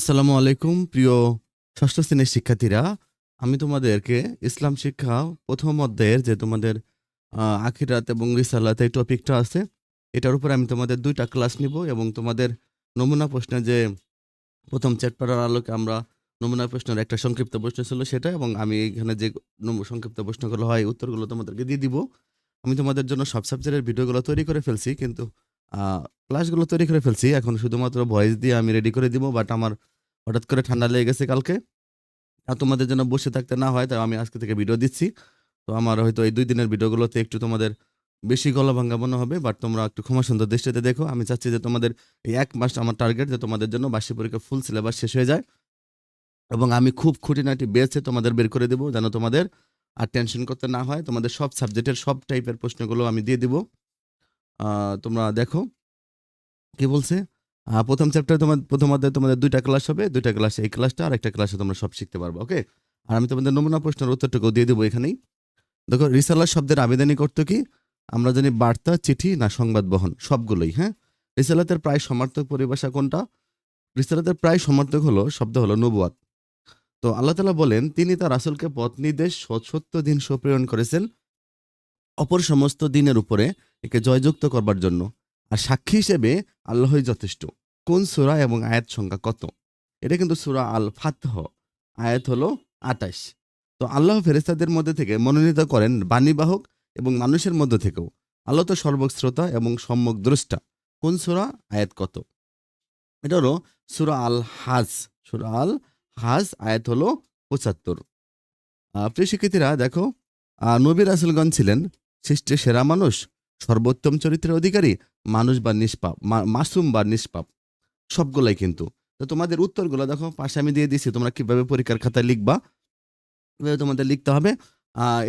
আসসালামু আলাইকুম, প্রিয় ষষ্ঠ শ্রেণির শিক্ষার্থীরা। আমি তোমাদেরকে ইসলাম শিক্ষা প্রথম অধ্যায়ের যে তোমাদের আখিরাত এবং রিসালাত এই টপিকটা আছে, এটার উপর আমি তোমাদের দুইটা ক্লাস নিব এবং তোমাদের নমুনা প্রশ্নের যে প্রথম চ্যাপ্টারের আলোকে আমরা নমুনা প্রশ্নের একটা সংক্ষিপ্ত প্রশ্ন ছিল সেটা এবং আমি এখানে যে সংক্ষিপ্ত প্রশ্নগুলো হয়, উত্তরগুলো তোমাদেরকে দিয়ে দিব। আমি তোমাদের জন্য সব সাবজেক্টের ভিডিওগুলো তৈরি করে ফেলছি, কিন্তু ক্লাসগুলো তৈরি করে ফেলছি। এখন শুধুমাত্র ভয়েস দিয়ে আমি রেডি করে দিব বাট আমার হঠাৎ করে ঠান্ডা লেগে গেছে কালকে। আর তোমাদের জন্য বসে থাকতে না হয়, তাই আমি আজকে থেকে ভিডিও দিচ্ছি। তো আমার হয়তো এই দুই দিনের ভিডিওগুলোতে একটু তোমাদের বেশি গলা ভাঙ্গা মনে হবে বাট তোমরা একটু ক্ষমা সুন্দর দৃষ্টিতে দেখো। আমি চাচ্ছি যে তোমাদের এই এক মাস আমার টার্গেট যে তোমাদের জন্য বার্ষিক পরীক্ষা ফুল সিলেবাস শেষ হয়ে যায়। এবং আমি খুব খুঁটিনাটি বেছে তোমাদের বের করে দেবো, যেন তোমাদের আর টেনশন করতে না হয়। তোমাদের সব সাবজেক্টের সব টাইপের প্রশ্নগুলো আমি দিয়ে দিব। তোমরা দেখো। কি বলছে? প্রথম চ্যাপ্টার তোমার, প্রথম অধ্যায়ে তোমাদের দুইটা ক্লাস হবে, দুইটা ক্লাসে এই ক্লাসটা আর একটা ক্লাসে তোমরা সব শিখতে পারবে ওকে আর আমি তোমাদের নমুনা প্রশ্নের উত্তরটুকু দিয়ে দেবো এখানেই। দেখো, রিসালার শব্দের আবেদনই করতো কি? আমরা জানি বার্তা, চিঠি না সংবাদ বহন, সবগুলোই হ্যাঁ? রিসালাতের প্রায় সমার্থক পরিভাষা কোনটা? রিসালাতের প্রায় সমার্থক হলো, শব্দ হলো নবুয়াত তো আল্লাহ তালা বলেন, তিনি তার রাসূলকে পথ, নির্দেশ সত্য দিন সুপ্রেরণ করেছেন। অপর সমস্ত দিনের উপরে একে জয়যুক্ত করবার জন্য। আর সাক্ষী হিসেবে আল্লাহই যথেষ্ট। কোন সুরা এবং আয়াত সংখ্যা কত? এটা কিন্তু সুরা আল ফাতহ আয়াত হলো আটাইশ। তো আল্লাহ ফেরেস্তাদের মধ্যে থেকে মনোনীত করেন বাণীবাহক এবং মানুষের মধ্যে থেকেও। আল্লাহ তো সর্বশ্রোতা এবং সম্যক দ্রষ্টা। কোন সুরা, আয়াত কত? এটা হলো সুরা আল হাজ সুরা আল হাজ আয়াত হলো পঁচাত্তর। প্রিয় শিক্ষার্থীরা, দেখো নবী রাসুলগঞ্জ ছিলেন সৃষ্টির সেরা মানুষ। সর্বোত্তম চরিত্রের অধিকারী মানুষ বা নিষ্পাপ মাসুম বা নিষ্পাপ, সবগুলাই কিন্তু। তো তোমাদের উত্তরগুলো দেখো, পাশে আমি দিয়ে দিছি, তোমরা কীভাবে পরীক্ষার খাতায় লিখবা কীভাবে তোমাদের লিখতে হবে।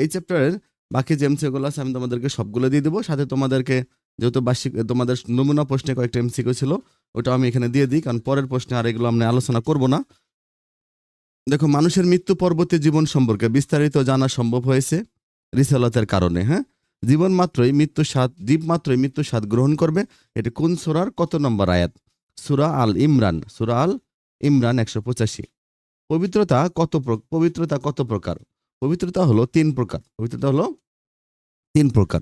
এই চ্যাপ্টারের বাকি যে এমসিগুলো আছে, আমি তোমাদেরকে সবগুলো দিয়ে দেবো। সাথে তোমাদেরকে যেহেতু বার্ষিক, তোমাদের নমুনা প্রশ্নে কয়েকটা এমসিকিউ ছিল ওটা আমি এখানে দিয়ে দিই, কারণ পরের প্রশ্নে আর এগুলো আমরা আলোচনা করব না। দেখো, মানুষের মৃত্যু পরবর্তী জীবন সম্পর্কে বিস্তারিত জানা সম্ভব হয়েছে, রিসালতের কারণে হ্যাঁ? জীবন মাত্রই মৃত্যু স্বাদ জীব মাত্রই মৃত্যু স্বাদ গ্রহণ করবে। এটি কোন সুরার? কত নম্বর আয়াত? সুরা আল ইমরান, সুরা আল ইমরান একশো পঁচাশি। পবিত্রতা কত পবিত্রতা কত প্রকার? পবিত্রতা হলো তিন প্রকার। পবিত্রতা হলো তিন প্রকার।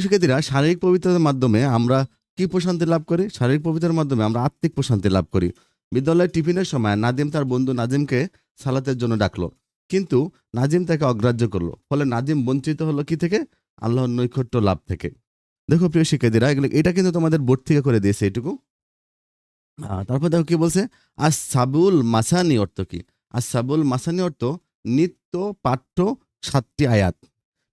শিক্ষার্থীরা, শারীরিক পবিত্রতার মাধ্যমে আমরা কি প্রশান্তি লাভ করি? শারীরিক পবিত্রতার মাধ্যমে আমরা আত্মিক প্রশান্তি লাভ করি। বিদ্যালয়ের টিফিনের সময় নাদিম তার বন্ধু নাজিমকে সালাতের জন্য ডাকলো। কিন্তু নাজিম তাকে অগ্রাহ্য করল। ফলে নাজিম বঞ্চিত হলো কি থেকে? আল্লাহর নৈকট্য লাভ থেকে। দেখো প্রিয় শিক্ষার্থীরা, এগুলো এটা কিন্তু তোমাদের বোর্ড থেকে করে দিয়েছে এটুকু। তারপর দেখো কি বলছে? আর সাবুল মাসানি অর্থ কি? আর সাবুল মাসানি অর্থ নিত্য পাঠ্য সাতটি আয়াত।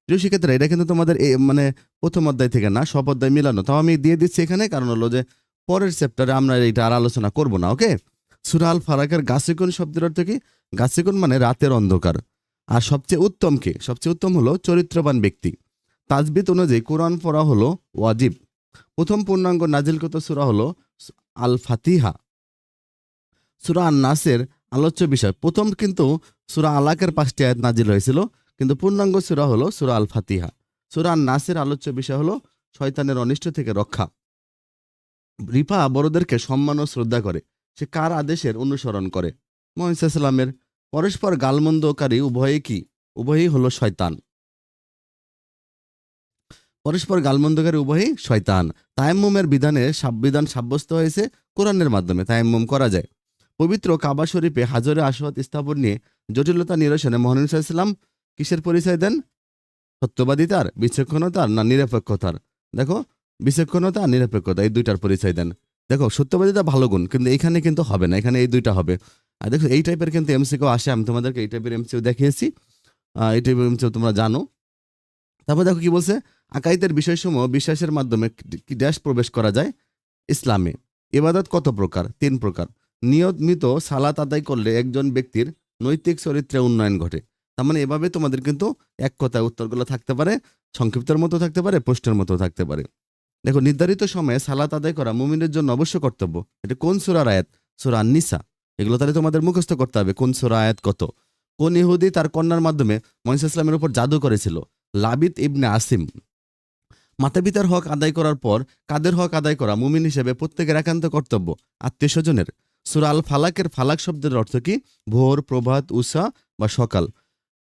প্রিয় শিক্ষার্থীরা, এটা কিন্তু তোমাদের মানে প্রথম অধ্যায় থেকে না, সব অধ্যায় মিলানো। তাও আমি দিয়ে দিচ্ছি এখানে, কারণ হলো যে পরের চ্যাপ্টারে আমরা এটা আর আলোচনা করব না ওকে সুরাল ফারাকের গাছিকুন শব্দের অর্থ কি? গাছিকুন মানে রাতের অন্ধকার। আর সবচেয়ে উত্তম কে? সবচেয়ে উত্তম হলো চরিত্রবান ব্যক্তি। তাজবিদ অনুযায়ী কোরআন পড়া হলো ওয়াজিব। প্রথম পূর্ণাঙ্গ নাজিলকৃত সুরা হলো? আল ফাতিহা। সুরা আন নাসের আলোচ্য বিষয়। প্রথম কিন্তু সুরা আলাকের পাঁচটি আয়াত নাজিল হয়েছিল, কিন্তু পূর্ণাঙ্গ সুরা হলো সুরা আল ফাতিহা। সুরা আন নাসের আলোচ্য বিষয় হলো শয়তানের অনিষ্ট থেকে রক্ষা। রিফা বড়দেরকে সম্মান ও শ্রদ্ধা করে। সে কার আদেশের অনুসরণ করে? মহিসাল্লামের পরস্পর গালমন্দকারী উভয়ই কি? উভয়ই হলো শয়তান। পরস্পর গালমন্দকারী উভয়ই শয়তান। তায়াম্মুমের বিধানে সাববিধান সাব্যস্ত হয়েছে কোরআনের মাধ্যমে, তায়াম্মুম করা যায়। পবিত্র কাবা শরীফে হাজরে আসওয়াত স্থাপন নিয়ে জটিলতা নিরসনে মোহানুল ইসলাম কিসের পরিচয় দেন? সত্যবাদিতার, বিচক্ষণতার না নিরপেক্ষতার? দেখো, বিচক্ষণতা আর নিরপেক্ষতা, এই দুইটার পরিচয় দেন। দেখো, সত্যবাদিতা ভালো গুণ, কিন্তু এখানে কিন্তু হবে না, এখানে এই দুইটা হবে। আর দেখো, এই টাইপের কিন্তু এমসিকেও আসে, আমি তোমাদেরকে এই টাইপের এমসিও দেখিয়েছি। এই টাইপের এমসিও তোমরা জানো। তারপর দেখো কি বলছে আকাইদের বিষয়সমূহ বিশ্বাসের মাধ্যমে ড্যাশ প্রবেশ করা যায়? ইসলামে। এবাদত কত প্রকার? তিন প্রকার। নিয়মিত সালাত আদায় করলে একজন ব্যক্তির নৈতিক চরিত্রে উন্নয়ন ঘটে। তার মানে এভাবে তোমাদের কিন্তু এক কথায় উত্তরগুলো থাকতে পারে, সংক্ষিপ্তের মতো থাকতে পারে, প্রশ্নের মতো থাকতে পারে। দেখো, নির্ধারিত সময়ে সালাত আদায় করা মুমিনের জন্য অবশ্য কর্তব্য। এটা কোন সুরার আয়াত? সুরা নিসা এগুলো তাহলে তোমাদের মুখস্থ করতে হবে, কোন সুরা আয়াত কত? কোন ইহুদি তার কন্যার মাধ্যমে মহিষ ইসলামের উপর জাদু করেছিল? লাবিত ইবনে আসিম। মাতা পিতার হক আদায় করার পর কাদের হক আদায় করা মুমিন হিসেবে প্রত্যেকের একান্ত কর্তব্য? আত্মীয় স্বজনের। সুরা আল ফালাকের ফালাক শব্দের অর্থ কি? ভোর, প্রভাত, উষা বা সকাল।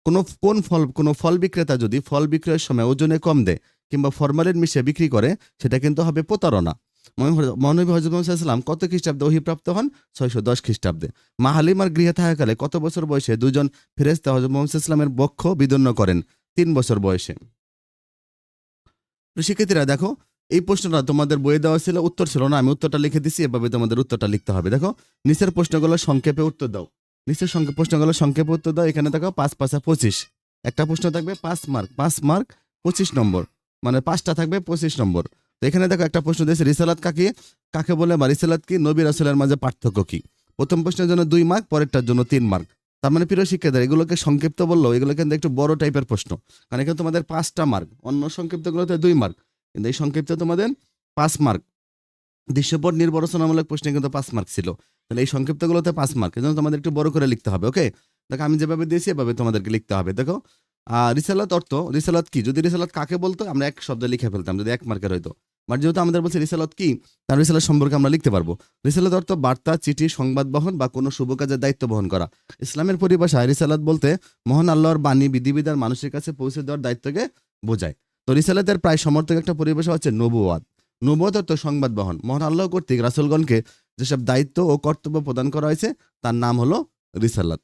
কোনো, কোন ফল, কোনো ফল বিক্রেতা যদি ফল বিক্রয়ের সময় ওজনে কম দেয় কিংবা ফরমালিন মিশিয়ে বিক্রি করে, সেটা কিন্তু হবে প্রতারণা। মহানবী হজরত সাল্লাম কত খ্রিস্টাব্দে অহিপ্রাপ্ত হন? ছয়শো দশ খ্রিস্টাব্দে। মা হালিমার গৃহে থাকাকালে কত বছর বয়সে দুজন ফেরেস্তা হজরত মোহাম্মদ ইসলামের বক্ষ বিদন্ন করেন? তিন বছর বয়সে। শিক্ষার্থীরা, দেখো, এই প্রশ্নটা তোমাদের বইয়ে দেওয়া ছিল, উত্তর ছিল না, আমি উত্তরটা লিখে দিছি, এভাবে তোমাদের উত্তরটা লিখতে হবে। দেখো, নিচের প্রশ্নগুলো সংক্ষেপে উত্তর দাও। নিচের প্রশ্নগুলো সংক্ষেপে উত্তর দাও, এখানে দেখো পাঁচ পাঁচা পঁচিশ। একটা প্রশ্ন থাকবে পাঁচ মার্ক পাঁচ মার্ক পঁচিশ নম্বর। মানে পাঁচটা থাকবে পঁচিশ নম্বর। তো এখানে দেখো একটা প্রশ্ন দিয়েছে, রিসালাত কাকে? কাকে বলে বা রিসালাত কি? নবী রাসুলের মাঝে পার্থক্য কি? প্রথম প্রশ্নের জন্য দুই মার্ক পরেরটার জন্য তিন মার্ক তার মানে প্রিয় শিক্ষার্থী এগুলোকে সংক্ষিপ্ত বলল এগুলো কিন্তু একটু বড় টাইপের প্রশ্ন। কারণ এখানে তোমাদের পাঁচটা মার্ক অন্য সংক্ষিপ্তগুলোতে দুই মার্ক কিন্তু এই সংক্ষিপ্ত তোমাদের পাঁচ মার্ক দৃশ্যপট নির্বাচনামূলক প্রশ্নে কিন্তু পাঁচ মার্ক ছিল। তাহলে এই সংক্ষিপ্তগুলোতে পাঁচ মার্ক এজন্য তোমাদের একটু বড় করে লিখতে হবে ওকে দেখো আমি যেভাবে দিয়েছি, এভাবে তোমাদেরকে লিখতে হবে, দেখো? রিসালাত অর্থ, রিসালাত কি? যদি রিসালাত কাকে বলতো, আমরা এক শব্দে লিখে ফেলতাম, যদি এক মার্কের হইতো। বাট যেহেতু আমাদের বলছে রিসালাত কি তার রিসালাত সম্পর্কে আমরা লিখতে পারব। রিসালাত অর্থ বার্তা, চিঠি, সংবাদ বহন বা কোনো শুভ কাজের দায়িত্ব বহন করা। ইসলামের পরিভাষায় রিসালাত বলতে মহান আল্লাহর বাণী, বিধিবিধান মানুষের কাছে পৌঁছে দেওয়ার দায়িত্বকে বোঝায়। তো রিসালাতের প্রায় সমর্থক একটা পরিভাষা হচ্ছে নবুয়াদ নবুয়াদ অর্থ সংবাদ বহন। মহান আল্লাহ কর্তৃক রাসুলগণকে যেসব দায়িত্ব ও কর্তব্য প্রদান করা হয়েছে, তার নাম হলো রিসালাত।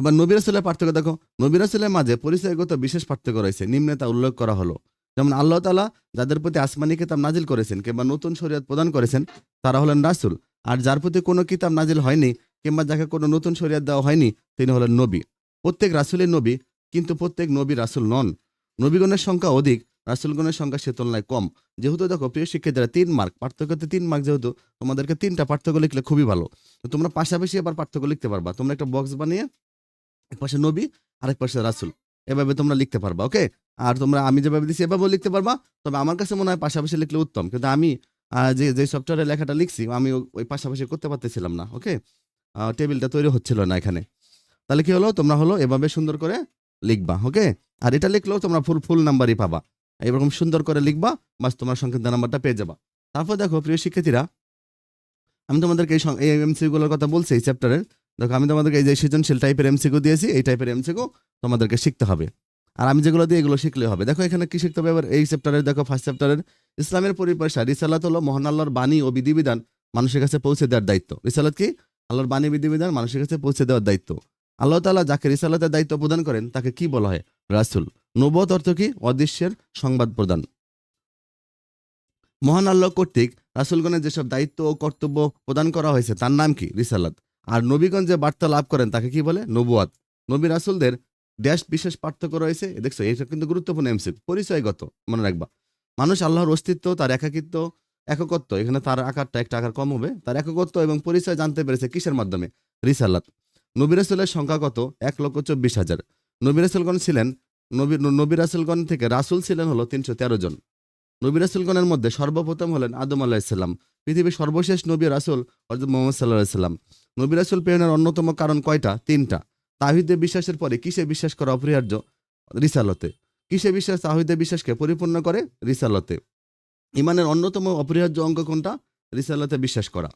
এবার নবী রাসুলের পার্থক্য দেখো। নবী মাঝে পরিচয়গত বিশেষ পার্থক্য রয়েছে। নিম্নে তা উল্লেখ করা হলো। যেমন আল্লাহ তালা যাদের প্রতি আসমানি কিতাব নাজিল করেছেন কিংবা নতুন শরীয়ত প্রদান করেছেন, তারা হলেন রাসুল। আর যার প্রতি কোনো কিতাব নাজিল হয়নি কিংবা যাকে কোনো নতুন শরীয়ত দেওয়া হয়নি, তিনি হলেন নবী। প্রত্যেক রাসুলের নবী, কিন্তু প্রত্যেক নবী রাসুল নন। নবীগণের সংখ্যা অধিক, রাসুলগণের সংখ্যা সে তুলনায় কম। যেহেতু দেখো, প্রিয় শিক্ষার্থীরা, তিন মার্ক, পার্থক্যতে তিন মার্ক যেহেতু, তোমাদেরকে তিনটা পার্থক্য লিখলে খুবই ভালো। তোমরা পাশাপাশি আবার পার্থক্য লিখতে পারবা। তোমরা একটা বক্স বানিয়ে এক পাশে নবী, আরেক পাশে রাসুল। এভাবে তোমরা লিখতে পারবা, ওকে? আর তোমরা আমি যেভাবে দিচ্ছি এভাবেও লিখতে পারবা। তবে আমার কাছে মনে হয় পাশাপাশি লিখলে উত্তম। কিন্তু আমি যে যে সফটওয়্যারে লেখাটা লিখছি, আমি ওই পাশাপাশি করতে পারতেছিলাম না, ওকে? টেবিলটা তৈরি হচ্ছিল না এখানে। তাহলে কি হলো? তোমরা হলো এভাবে সুন্দর করে লিখবা, ওকে? আর এটা লিখলেও তোমরা ফুল ফুল নাম্বারই পাবা। এরকম সুন্দর করে লিখবা, বাস তোমার সংক্ষিপ্ত নাম্বারটা পেয়ে যাবা। তারপর দেখো, প্রিয় শিক্ষার্থীরা, আমি তোমাদেরকে এই এমসিগুলোর কথা বলছি, এই চ্যাপ্টারের দেখো, আমি তোমাদেরকে এই যে সৃজনশীল টাইপের এমসিকিউ দিয়েছি, এই টাইপের এমসিকিউ তোমাদেরকে শিখতে হবে। আর আমি যেগুলো দিই, এগুলো শিখলে হবে। দেখো, এখানে কি শিখতে হবে? এবার এই চ্যাপ্টারের দেখো ফার্স্ট চ্যাপ্টারের ইসলামের পরিভাষা, রিসালাত হলো মহান আল্লাহর বাণী ও বিধিবিধান মানুষের কাছে পৌঁছে দেওয়ার দায়িত্ব। রিসালাত কি? আল্লাহর বাণী, বিধিবিধান মানুষের কাছে পৌঁছে দেওয়ার দায়িত্ব। আল্লাহ তালা যাকে রিসালাতের দায়িত্ব প্রদান করেন, তাকে কি বলা হয়? রাসুল। নবত অর্থ কি? অদৃশ্যের সংবাদ প্রদান। মহান আল্লাহ কর্তৃক রাসুলগণের যেসব দায়িত্ব ও কর্তব্য প্রদান করা হয়েছে, তার নাম কি? রিসালাত। আর নবীগণ যে বার্তা লাভ করেন, তাকে কি বলে? নবুয়াত নবী রাসুলদের দেশ বিশেষ পার্থক্য রয়েছে। দেখছ, এটা কিন্তু গুরুত্বপূর্ণ এমসি পরিচয়গত, মনে রাখবা। মানুষ আল্লাহর অস্তিত্ব, তার একাকিত্ব, এককত্ব, এখানে তার আকারটা একটা আকার কম হবে। তার এককত্ব এবং পরিচয় জানতে পেরেছে কিসের মাধ্যমে? রিসালাত। নবী রাসুলের সংখ্যা কত? এক লক্ষ চব্বিশ হাজার। নবী রাসুলগণ ছিলেন, নবী নবী রাসুলগণ থেকে রাসুল ছিলেন হলো তিনশো তেরো জন। নবী রাসুলগণের মধ্যে সর্বপ্রথম হলেন আদম আলাহিসাল্লাম পৃথিবীর সর্বশেষ নবী রাসুল হজরত মোহাম্মদ সাল্লাহ সাল্লাম। নবী রাসুল প্রেরণের অন্যতম কারণ কয়টা? তিনটা। তাহিদে বিশ্বাসের পরে কিসে বিশ্বাস করা অপরিহার্য? রিসালতে। কিসে বিশ্বাস তাহিদে বিশ্বাসকে পরিপূর্ণ করে? রিসালতে। ইমানের অন্যতম অপরিহার্য অঙ্গ কোনটা? রিসালতে বিশ্বাস করা।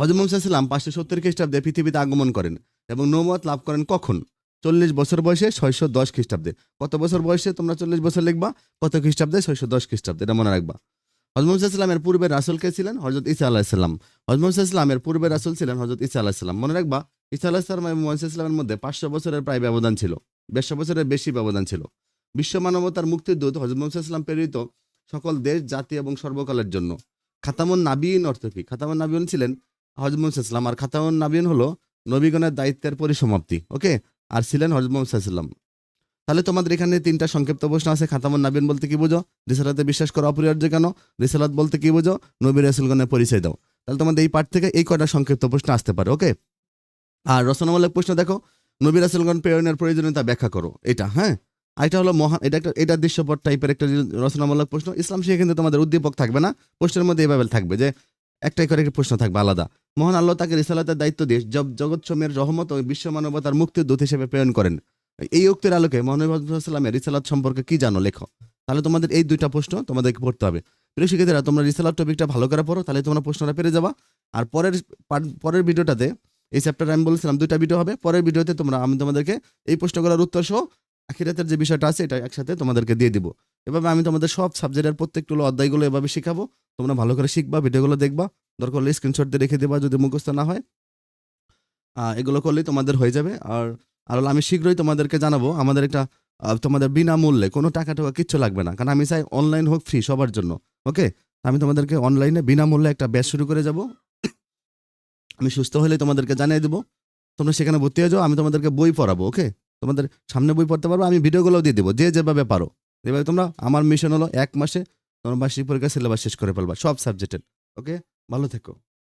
হজরত মোহাম্মদ পাঁচশো সত্তর খ্রিস্টাব্দে পৃথিবীতে আগমন করেন এবং নৌমত লাভ করেন কখন? চল্লিশ বছর বয়সে ছয়শো দশ খ্রিস্টাব্দে। কত বছর বয়সে তোমরা চল্লিশ বছর লিখবা? কত খ্রিস্টাব্দে? ছয়শো দশ খ্রিস্টাব্দে। এটা মনে রাখবা। হজরত ইসলামের পূর্বে রাসুল কে ছিলেন? হজরত ইসা আলাহিসাল্লাম হজরত ইসলামের পূর্বে রাসুল ছিলেন হজরত ইসা আলাহিসাল্লাম মনে রাখবা ইসা আলাহিসাল্লাম এবং মোহাম্মদ মধ্যে পাঁচশো বছরের প্রায় ব্যবধান ছিল। দেড়শো বছরের বেশি ব্যবধান ছিল। বিশ্ব মানবতার মুক্তির দূত হজরত প্রেরিত সকল দেশ, জাতি এবং সর্বকালের জন্য। খাতামুন নাবিন অর্থ কি? খাতামুন নাবিন ছিলেন ইসলাম আর খাতামুন নাবিন হলো নবীগণের দায়িত্বের পরিসমাপ্তি, ওকে? আর ছিলেন ইসলাম তাহলে তোমাদের এখানে তিনটা সংক্ষিপ্ত প্রশ্ন আছে। খাতামুন নাবিন বলতে কি বুঝো? রিসালাতে বিশ্বাস করা অপরিহার্য কেন? রিসালাত বলতে কি বুঝো? নবী রাসুলগণের পরিচয় দাও। তাহলে তোমাদের এই পাঠ থেকে এই কটা সংক্ষিপ্ত প্রশ্ন আসতে পারে, ওকে? আর রচনামূলক প্রশ্ন দেখো। নবী রাসুলগণ প্রেরণের প্রয়োজনীয়তা ব্যাখ্যা করো। এটা হ্যাঁ? এটা হলো মহান এটা একটা এটা দৃশ্যপট টাইপের একটা রচনামূলক প্রশ্ন। ইসলাম শিখে কিন্তু তোমাদের উদ্দীপক থাকবে না। প্রশ্নের মধ্যে এভাবে থাকবে যে একটাই করে একটা প্রশ্ন থাকবে আলাদা। মহান আল্লাহ তাকে রিসালাতের দায়িত্ব দিয়ে জগৎ সময়ের রহমত ও বিশ্ব মানবতার মুক্তির দূত হিসেবে প্রেরণ করেন। এই উক্তির আলোকে সাল্লামের রিসালাত সম্পর্কে কি জানো? লেখো। তাহলে তোমাদের এই দুইটা প্রশ্ন তোমাদেরকে পড়তে হবে। প্রিয় শিক্ষার্থীরা, তোমরা রিসালার টপিকটা ভালো করে পড়ো, তাহলে তোমরা প্রশ্নটা পেরে যাবা। আর পরের পরের ভিডিওটাতে এই চ্যাপ্টারে আমি বলেছিলাম, দুইটা ভিডিও হবে। পরের ভিডিওতে তোমরা, আমি তোমাদেরকে এই প্রশ্নগুলোর উত্তর সহ আখিরাতের যে বিষয়টা আছে, এটা একসাথে তোমাদেরকে দিয়ে দিব। এভাবে আমি তোমাদের সব সাবজেক্টের প্রত্যেকগুলো অধ্যায়গুলো এভাবে শেখাবো। তোমরা ভালো করে শিখবা, ভিডিওগুলো দেখবা। দরকার হলে স্ক্রিনশট দিয়ে রেখে দেবা যদি মুখস্থ না হয়। এগুলো করলেই তোমাদের হয়ে যাবে। আর আর আমি শীঘ্রই তোমাদেরকে জানাব আমাদের একটা তোমাদের বিনামূল্যে কোনো টাকা টাকা কিচ্ছু লাগবে না। কারণ আমি চাই অনলাইন হোক ফ্রি সবার জন্য ওকে আমি তোমাদেরকে অনলাইনে বিনামূল্যে একটা ব্যাচ শুরু করে যাব। আমি সুস্থ হলে তোমাদেরকে জানিয়ে দেবো। তোমরা সেখানে ভর্তি হয়ে যাও, আমি তোমাদেরকে বই পড়াবো ওকে তোমাদের সামনে বই পড়তে পারব, আমি ভিডিওগুলোও দিয়ে দেবো, যে যেভাবে পারো। এভাবে তোমরা, আমার মিশন হলো এক মাসে তোমরা বার্ষিক পরীক্ষা সিলেবাস শেষ করে ফেলবা, সব সাবজেক্টের ওকে ভালো থেকো।